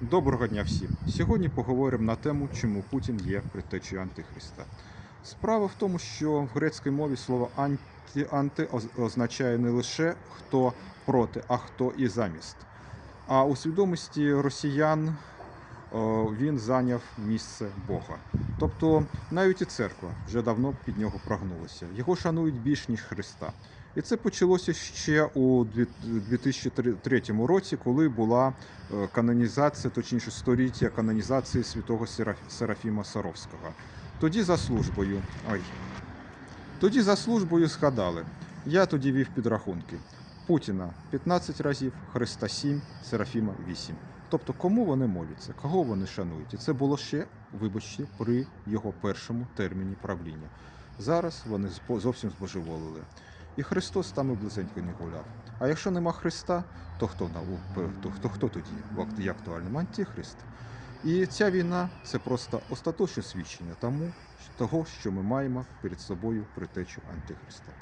Доброго дня всім. Сьогодні поговоримо на тему, чому Путін є предтечею Антихриста. Справа в тому, що в грецькій мові слово анті, анти означає не лише хто проти, а хто і замість. А у свідомості росіян він зайняв місце Бога. Тобто навіть і церква вже давно під нього прогнулася. Його шанують більш ніж Христа. І це почалося ще у дві- 2003 році, коли була е, канонізація, точніше століття канонізації святого Сераф- Серафіма Саровського. Тоді за службою. Ой. Тоді за службою згадали. Я тоді вів підрахунки. Путіна 15 разів, Христа 7, Серафіма 8. Тобто, кому вони моляться, кого вони шанують? І це було ще, вибачте, при його першому терміні правління. Зараз вони зовсім збожеволили. І Христос там і близенько не гуляв. А якщо нема Христа, то хто, то, хто, хто тоді є актуальним? Антихрист. І ця війна це просто остаточне свідчення тому, того, що ми маємо перед собою притечу Антихриста.